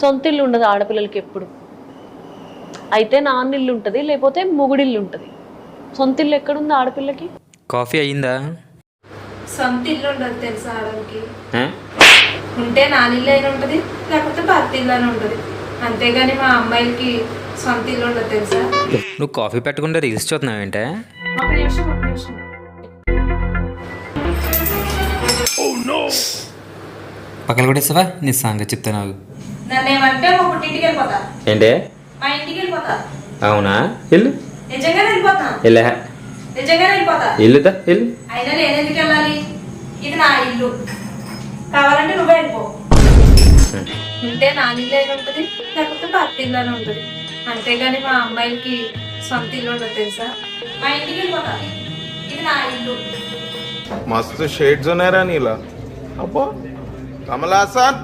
సొంత ఇల్లు ఉండదు ఆడపిల్లలకి ఎప్పుడు. అయితే నాన్న ఇల్లు ఉంటుంది లేకపోతే మొగుడిల్లు ఉంటుంది సొంత ఇల్లు ఎక్కడుంది ఆడపిల్లకి? కాఫీ అయ్యిందా? సొంత ఇల్లు ఉండదు తెలుసా ఆడవాళ్ళకి ఆ? ఉంటే నానిల్లు అయినా ఉంటుంది లేకపోతే భర్త ఇల్లు అని ఉంటుంది అంతేగాని మా అమ్మాయిలకి సొంత ఇల్లు ఉండదు తెలుసా? నువ్వు కాఫీ పెట్టకుండా రీల్స్ చూస్తున్నావేంటే ఒక నిమిషం ఒక నిమిషం. పక్కన కూడా ఇస్తావా నీ సంగతి చెప్తాను నాకు ఏంటి? మా ఇంటికి వెళ్ళిపోతా. అవునా? వెళ్ళు. నిజంగానే వెళ్ళిపోతా? వెళ్ళా. వెళ్ళిపోతా? వెళ్ళుదా? వెళ్ళు. అయినా నేను ఎందుకు వెళ్ళాలి? ఇది నా ఇల్లు. కావాలంటే నువ్వే వెళ్ళిపో. ఉంటే నా ఇల్లు ఉంటుంది లేకపోతే భర్త ఇల్లు ఉంటుంది. అంతేగాని మా అమ్మాయిలకి సొంత ఇల్లు ఉండదు తెలుసా? మా ఇంటికి వెళ్ళిపోతా. ఇది నా ఇల్లు. మస్తు షేడ్స్ ఉన్నారా నీలా. అబ్బా. కమలాసన్